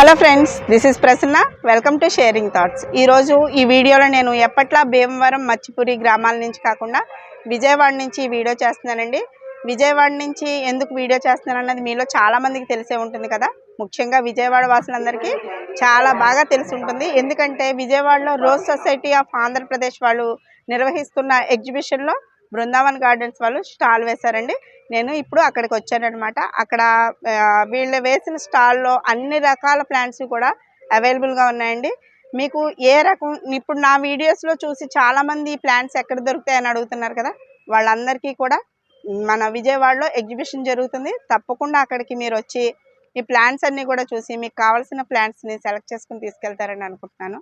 Hello friends this is Prasanna. Welcome to sharing thoughts ఈరోజు ఈ వీడియోలో నేను ఎప్పట్లా భీమవరం మచ్చిపూరి గ్రామాల నుంచి కాకుండా విజయవాడ నుంచి వీడియో చేస్తున్నానండి. విజయవాడ నుంచి ఎందుకు వీడియో చేస్తున్నాను అన్నది మీలో చాలామందికి తెలిసే ఉంటుంది కదా. ముఖ్యంగా విజయవాడ వాసులందరికీ చాలా బాగా తెలిసి ఉంటుంది. ఎందుకంటే విజయవాడలో రోజ్ సొసైటీ ఆఫ్ ఆంధ్రప్రదేశ్ వాళ్ళు నిర్వహిస్తున్న ఎగ్జిబిషన్లో బృందావన్ గార్డెన్స్ వాళ్ళు స్టాల్ వేశారండి. నేను ఇప్పుడు అక్కడికి వచ్చానమాట అక్కడ వీళ్ళు వేసిన స్టాల్లో అన్ని రకాల ప్లాంట్స్ కూడా అవైలబుల్గా ఉన్నాయండి. మీకు ఏ రకం ఇప్పుడు నా వీడియోస్లో చూసి చాలామంది ఈ ప్లాంట్స్ ఎక్కడ దొరుకుతాయని అడుగుతున్నారు కదా వాళ్ళందరికీ కూడా మన విజయవాడలో ఎగ్జిబిషన్ జరుగుతుంది. తప్పకుండా అక్కడికి మీరు వచ్చి ఈ ప్లాంట్స్ అన్నీ కూడా చూసి మీకు కావాల్సిన ప్లాంట్స్ని సెలెక్ట్ చేసుకుని తీసుకెళ్తారని అనుకుంటున్నాను.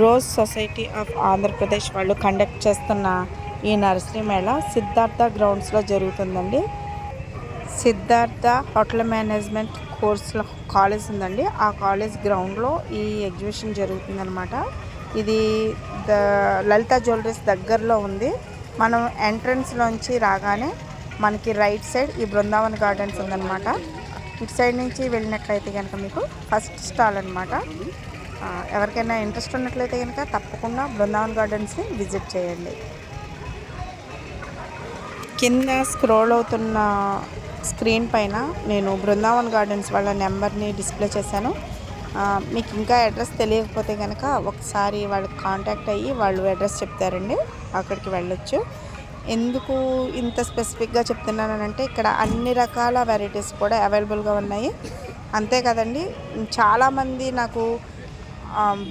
రోజ్ సొసైటీ ఆఫ్ ఆంధ్రప్రదేశ్ వాళ్ళు కండక్ట్ చేస్తున్న ఈ నర్సరీ మేళ సిద్ధార్థ గ్రౌండ్స్లో జరుగుతుందండి. సిద్ధార్థ హోటల్ మేనేజ్మెంట్ కోర్సుల కాలేజ్ ఉందండి. ఆ కాలేజ్ గ్రౌండ్లో ఈ ఎగ్జిబిషన్ జరుగుతుందనమాట ఇది ద లలిత జ్యువెలరీస్ దగ్గరలో ఉంది. మనం ఎంట్రన్స్లోంచి రాగానే మనకి రైట్ సైడ్ ఈ బృందావన్ గార్డెన్స్ ఉందన్నమాట. ఇటు సైడ్ నుంచి వెళ్ళినట్లయితే కనుక మీకు ఫస్ట్ స్టాల్ అనమాట ఎవరికైనా ఇంట్రెస్ట్ ఉన్నట్లయితే కనుక తప్పకుండా బృందావన్ గార్డెన్స్ని విజిట్ చేయండి. కింద స్క్రోల్ అవుతున్న స్క్రీన్ పైన నేను బృందావన్ గార్డెన్స్ వాళ్ళ నెంబర్ని డిస్ప్లే చేశాను. మీకు ఇంకా అడ్రస్ తెలియకపోతే కనుక ఒకసారి వాళ్ళకి కాంటాక్ట్ అయ్యి వాళ్ళు అడ్రస్ చెప్తారండి. అక్కడికి వెళ్ళొచ్చు. ఎందుకు ఇంత స్పెసిఫిక్గా చెప్తున్నానంటే ఇక్కడ అన్ని రకాల వెరైటీస్ కూడా అవైలబుల్గా ఉన్నాయి. అంతే కదండి. చాలామంది నాకు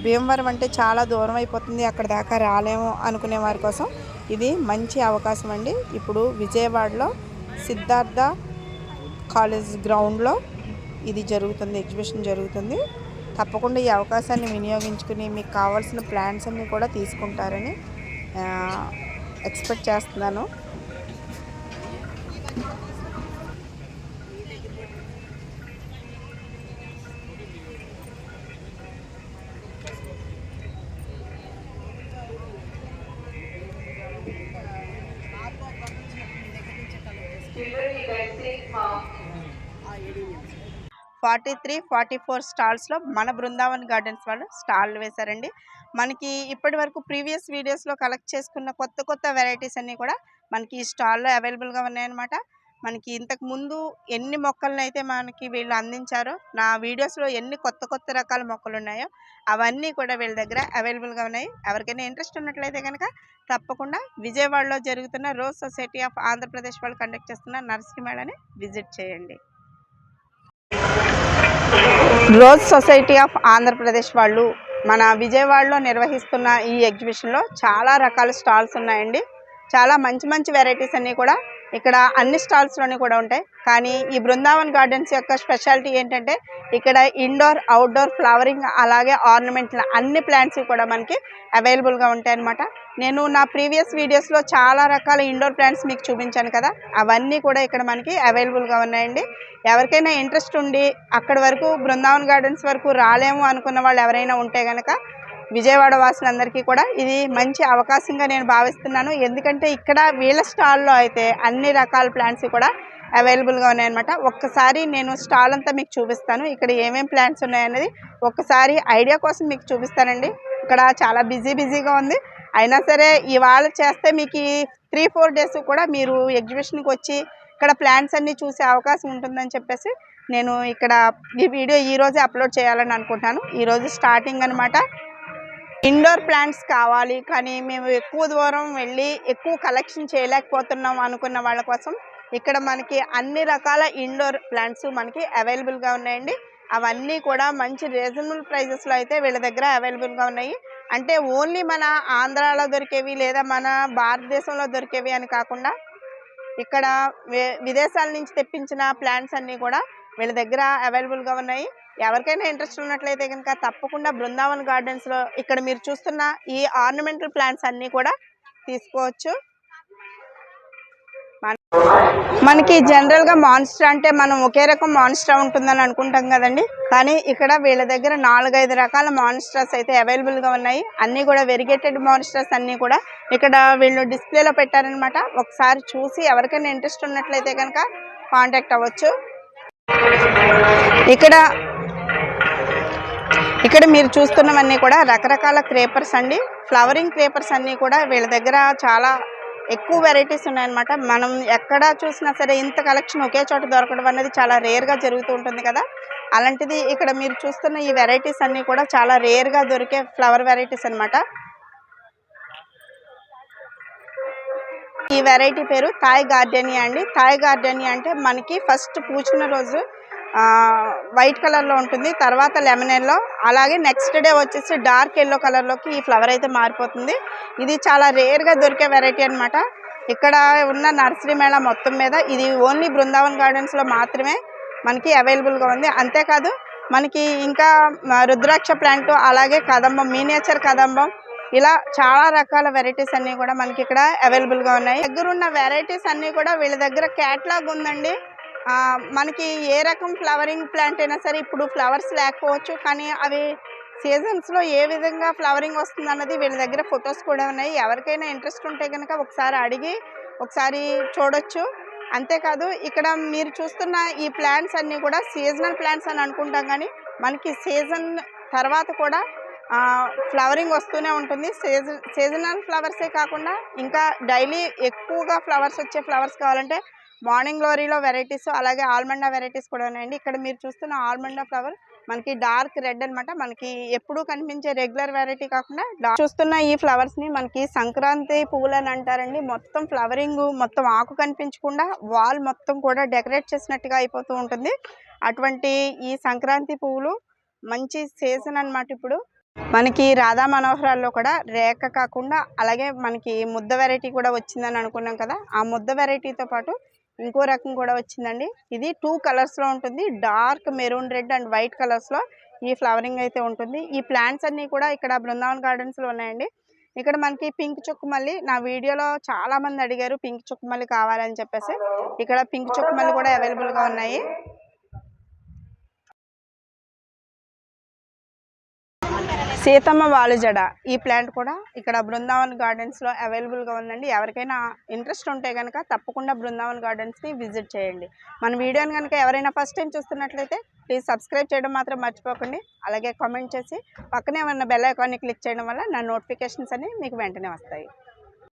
భీమవరం అంటే చాలా దూరం అయిపోతుంది అక్కడ దాకా రాలేము అనుకునే వారి కోసం. ఇది మంచి అవకాశం అండి. ఇప్పుడు విజయవాడలో సిద్ధార్థ కాలేజ్ గ్రౌండ్లో ఇది జరుగుతుంది ఎగ్జిబిషన్ జరుగుతుంది. తప్పకుండా ఈ అవకాశాన్ని వినియోగించుకుని మీకు కావాల్సిన ప్లాన్స్ అన్నీ కూడా తీసుకుంటారని ఎక్స్పెక్ట్ చేస్తున్నాను. ఫార్టీ త్రీ ఫార్టీ ఫోర్ స్టాల్స్లో మన బృందావన్ గార్డెన్స్ వాళ్ళు స్టాల్ వేశారండి. మనకి ఇప్పటి వరకు ప్రీవియస్ వీడియోస్లో కలెక్ట్ చేసుకున్న కొత్త కొత్త వెరైటీస్ అన్నీ కూడా మనకి ఈ స్టాల్లో అవైలబుల్గా ఉన్నాయన్నమాట. మనకి ఇంతకు ముందు ఎన్ని మొక్కలను అయితే మనకి వీళ్ళు అందించారో నా వీడియోస్లో ఎన్ని కొత్త కొత్త రకాల మొక్కలు ఉన్నాయో అవన్నీ కూడా వీళ్ళ దగ్గర అవైలబుల్గా ఉన్నాయి. ఎవరికైనా ఇంట్రెస్ట్ ఉన్నట్లయితే కనుక తప్పకుండా విజయవాడలో జరుగుతున్న రోజ్ సొసైటీ ఆఫ్ ఆంధ్రప్రదేశ్ వాళ్ళు కండక్ట్ చేస్తున్న నర్సరీ మేళని విజిట్ చేయండి. రోజ్ సొసైటీ ఆఫ్ ఆంధ్రప్రదేశ్ వాళ్ళు మన విజయవాడలో నిర్వహిస్తున్న ఈ ఎగ్జిబిషన్లో చాలా రకాల స్టాల్స్ ఉన్నాయండి. చాలా మంచి మంచి వెరైటీస్ అన్నీ కూడా ఇక్కడ అన్ని స్టాల్స్లోనే కూడా ఉంటాయి. కానీ ఈ బృందావన్ గార్డెన్స్ యొక్క స్పెషాలిటీ ఏంటంటే ఇక్కడ ఇండోర్ అవుట్డోర్ ఫ్లవరింగ్ అలాగే ఆర్నమెంట్ల అన్ని ప్లాంట్స్ కూడా మనకి అవైలబుల్గా ఉంటాయి అన్నమాట నేను నా ప్రీవియస్ వీడియోస్లో చాలా రకాల ఇండోర్ ప్లాంట్స్ మీకు చూపించాను కదా అవన్నీ కూడా ఇక్కడ మనకి అవైలబుల్గా ఉన్నాయండి. ఎవరికైనా ఇంట్రెస్ట్ ఉండి అక్కడి వరకు బృందావన్ గార్డెన్స్ వరకు రాలేము అనుకున్న వాళ్ళు ఎవరైనా ఉంటే కనుక విజయవాడ వాసులందరికీ కూడా ఇది మంచి అవకాశంగా నేను భావిస్తున్నాను. ఎందుకంటే ఇక్కడ వీళ్ళ స్టాల్లో అయితే అన్ని రకాల ప్లాంట్స్ కూడా అవైలబుల్గా ఉన్నాయన్నమాట. ఒక్కసారి నేను స్టాల్ అంతా మీకు చూపిస్తాను. ఇక్కడ ఏమేం ప్లాంట్స్ ఉన్నాయనేది ఒక్కసారి ఐడియా కోసం మీకు చూపిస్తానండి. ఇక్కడ చాలా బిజీ బిజీగా ఉంది. అయినా సరే ఇవాళ చేస్తే మీకు త్రీ ఫోర్ డేస్ కూడా మీరు ఎగ్జిబిషన్కి వచ్చి ఇక్కడ ప్లాంట్స్ అన్నీ చూసే అవకాశం ఉంటుందని చెప్పేసి నేను ఇక్కడ ఈ వీడియో ఈరోజే అప్లోడ్ చేయాలని అనుకుంటున్నాను. ఈరోజు స్టార్టింగ్ అనమాట ఇండోర్ ప్లాంట్స్ కావాలి కానీ మేము ఎక్కువ దూరం వెళ్ళి ఎక్కువ కలెక్షన్ చేయలేకపోతున్నాం అనుకున్న వాళ్ళ కోసం. ఇక్కడ మనకి అన్ని రకాల ఇండోర్ ప్లాంట్స్ మనకి అవైలబుల్గా ఉన్నాయండి. అవన్నీ కూడా మంచి రీజనబుల్ ప్రైజెస్లో అయితే వీళ్ళ దగ్గర అవైలబుల్గా ఉన్నాయి. అంటే ఓన్లీ మన ఆంధ్రాలో దొరికేవి లేదా మన భారతదేశంలో దొరికేవి అని కాకుండా ఇక్కడ విదేశాల నుంచి తెప్పించిన ప్లాంట్స్ అన్నీ కూడా వీళ్ళ దగ్గర అవైలబుల్గా ఉన్నాయి. ఎవరికైనా ఇంట్రెస్ట్ ఉన్నట్లయితే కనుక తప్పకుండా బృందావన్ గార్డెన్స్లో ఇక్కడ మీరు చూస్తున్న ఈ ఆర్నమెంటల్ ప్లాంట్స్ అన్నీ కూడా తీసుకోవచ్చు. మనకి జనరల్గా మాన్స్టర్ అంటే మనం ఒకే రకం మాన్స్టర్ ఉంటుందని అనుకుంటాం కదండి. కానీ ఇక్కడ వీళ్ళ దగ్గర నాలుగైదు రకాల మాన్స్టర్స్ అయితే అవైలబుల్గా ఉన్నాయి. అన్నీ కూడా వెరిగేటెడ్ మాన్స్టర్స్ అన్నీ కూడా ఇక్కడ వీళ్ళు డిస్ప్లేలో పెట్టారనమాట. ఒకసారి చూసి ఎవరికైనా ఇంట్రెస్ట్ ఉన్నట్లయితే కనుక కాంటాక్ట్ అవ్వచ్చు. ఇక్కడ ఇక్కడ మీరు చూస్తున్నవన్నీ కూడా రకరకాల క్రేపర్స్ అండి. ఫ్లవరింగ్ క్రేపర్స్ అన్నీ కూడా వీళ్ళ దగ్గర చాలా ఎక్కువ వెరైటీస్ ఉన్నాయన్నమాట. మనం ఎక్కడ చూసినా సరే ఇంత కలెక్షన్ ఒకే చోట దొరకడం అనేది చాలా రేర్గా జరుగుతూ ఉంటుంది కదా. అలాంటిది ఇక్కడ మీరు చూస్తున్న ఈ వెరైటీస్ అన్నీ కూడా చాలా రేర్గా దొరికే ఫ్లవర్ వెరైటీస్ అన్నమాట. ఈ వెరైటీ పేరు థాయ్ గార్డెనియా అండి. థాయ్ గార్డెనియా అంటే మనకి ఫస్ట్ పూచిన రోజు వైట్ కలర్లో ఉంటుంది. తర్వాత లెమన్ ఎల్లో. అలాగే నెక్స్ట్ డే వచ్చేసి డార్క్ ఎల్లో కలర్లోకి ఈ ఫ్లవర్ అయితే మారిపోతుంది. ఇది చాలా రేర్గా దొరికే వెరైటీ అనమాట ఇక్కడ ఉన్న నర్సరీ మేళ మొత్తం మీద ఇది ఓన్లీ బృందావన్ గార్డెన్స్లో మాత్రమే మనకి అవైలబుల్గా ఉంది. అంతేకాదు మనకి ఇంకా రుద్రాక్ష ప్లాంట్ అలాగే కదంబం మీనియేచర్ కదంబం ఇలా చాలా రకాల వెరైటీస్ అన్నీ కూడా మనకి ఇక్కడ అవైలబుల్గా ఉన్నాయి. దగ్గర ఉన్న వెరైటీస్ అన్నీ కూడా వీళ్ళ దగ్గర క్యాట్లాగ్ ఉందండి. మనకి ఏ రకం ఫ్లవరింగ్ ప్లాంట్ అయినా సరే ఇప్పుడు ఫ్లవర్స్ లేకపోవచ్చు కానీ అవి సీజన్స్లో ఏ విధంగా ఫ్లవరింగ్ వస్తుంది అన్నది వీళ్ళ దగ్గర ఫొటోస్ కూడా ఉన్నాయి. ఎవరికైనా ఇంట్రెస్ట్ ఉంటే కనుక ఒకసారి అడిగి ఒకసారి చూడొచ్చు. అంతేకాదు ఇక్కడ మీరు చూస్తున్న ఈ ప్లాంట్స్ అన్నీ కూడా సీజనల్ ప్లాంట్స్ అని అనుకుంటాం కానీ మనకి సీజన్ తర్వాత కూడా ఫ్లవరింగ్ వస్తూనే ఉంటుంది. సీజన్ సీజనల్ ఫ్లవర్సే కాకుండా ఇంకా డైలీ ఎక్కువగా ఫ్లవర్స్ వచ్చే ఫ్లవర్స్ కావాలంటే మార్నింగ్ గ్లోరీలో వెరైటీస్ అలాగే ఆల్మండా వెరైటీస్ కూడా ఉన్నాయండి. ఇక్కడ మీరు చూస్తున్న ఆల్మండా ఫ్లవర్ మనకి డార్క్ రెడ్ అన్నమాట. మనకి ఎప్పుడూ కనిపించే రెగ్యులర్ వెరైటీ కాకుండా చూస్తున్న ఈ ఫ్లవర్స్ని మనకి సంక్రాంతి పువ్వులు అని అంటారండి. మొత్తం ఫ్లవరింగ్ మొత్తం ఆకు కనిపించకుండా వాల్ మొత్తం కూడా డెకరేట్ చేసినట్టుగా అయిపోతూ ఉంటుంది. అటువంటి ఈ సంక్రాంతి పువ్వులు మంచి సీజన్ అన్నమాట ఇప్పుడు. మనకి రాధా మనోహరాల్లో కూడా రేఖ కాకుండా అలాగే మనకి ముద్ద వెరైటీ కూడా వచ్చిందని అనుకున్నాం కదా. ఆ ముద్ద వెరైటీతో పాటు ఇంకో రకం కూడా వచ్చిందండి. ఇది టూ కలర్స్లో ఉంటుంది. Dark maroon red and white కలర్స్లో ఈ ఫ్లవరింగ్ అయితే ఉంటుంది. ఈ ప్లాంట్స్ అన్నీ కూడా ఇక్కడ బృందావన్ గార్డెన్స్లో ఉన్నాయండి. ఇక్కడ మనకి పింక్ చుక్కుమల్లి నా వీడియోలో చాలా మంది అడిగారు పింక్ చుక్కుమల్లి కావాలని చెప్పేసి. ఇక్కడ పింక్ చుక్కుమల్లి కూడా అవైలబుల్గా ఉన్నాయి. సీతమ్మ వాలుజడ. ఈ ప్లాంట్ కూడా ఇక్కడ బృందావన్ గార్డెన్స్లో అవైలబుల్గా ఉందండి. ఎవరికైనా ఇంట్రెస్ట్ ఉంటే కనుక తప్పకుండా బృందావన్ గార్డెన్స్ని విజిట్ చేయండి. మన వీడియోని కనుక ఎవరైనా ఫస్ట్ టైం చూస్తున్నట్లయితే ప్లీజ్ సబ్స్క్రైబ్ చేయడం మాత్రం మర్చిపోకండి. అలాగే కామెంట్ చేసి పక్కనే ఉన్న బెల్ ఐకాన్ని క్లిక్ చేయడం వల్ల నా నోటిఫికేషన్స్ అన్ని మీకు వెంటనే వస్తాయి.